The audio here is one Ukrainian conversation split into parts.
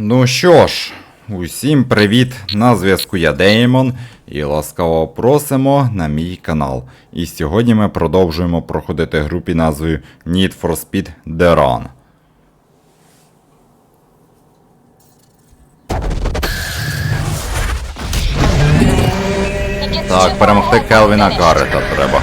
Ну що ж, усім привіт! На зв'язку я Деймон і ласкаво просимо на мій канал. І сьогодні ми продовжуємо проходити гру під назвою Need for Speed The Run. Так, перемогти Келвіна Гаррета треба.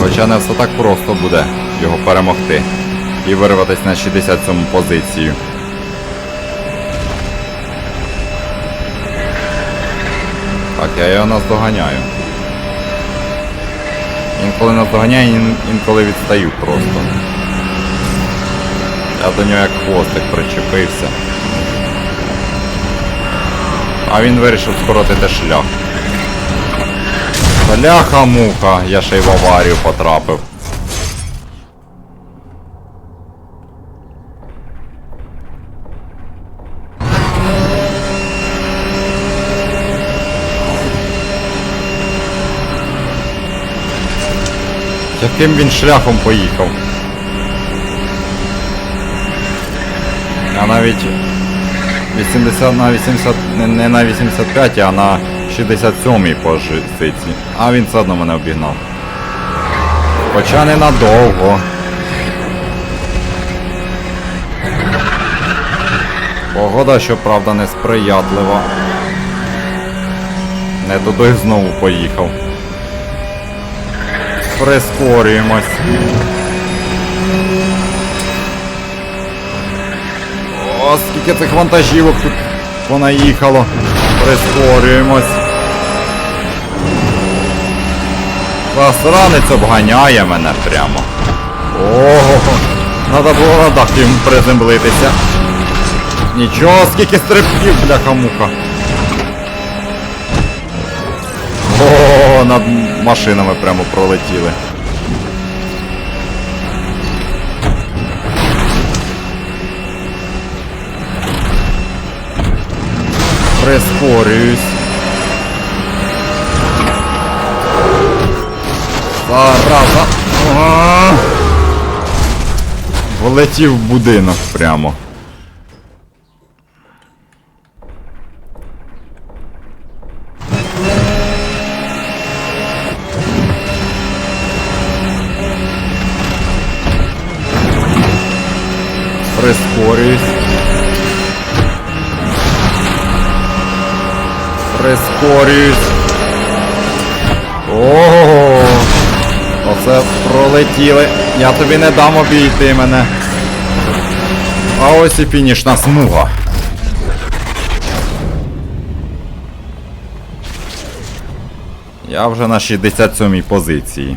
Хоча не все так просто буде його перемогти і вирватися на 67 позицію. Так, я його наздоганяю. Інколи наздоганяю, ін- інколи відстаю просто. Я до нього як хвостик причепився. А він вирішив скоротити шлях. Бляха-муха, я ще й в аварію потрапив. Яким він шляхом поїхав? Я навіть 80 на 80, не, на 85, а на 67 позиції. А він все одно мене обігнав. Хоча ненадовго. Погода, щоправда, несприятлива. Не туди знову поїхав. Прискорюємось. О, скільки цих вантажівок тут понаїхало. Прискорюємось. Засранець обганяє мене прямо. Ого, треба було на йому приземлитися. Нічого, скільки стрибків, бляха-муха. Над машинами прямо пролетіли. Прискорююсь. Зараза. Влетів в будинок прямо. Прискорююсь. Прискорююсь. Ого! Оце пролетіли. Я тобі не дам обійти мене. А ось і фінішна смуга. Я вже на 67-й позиції.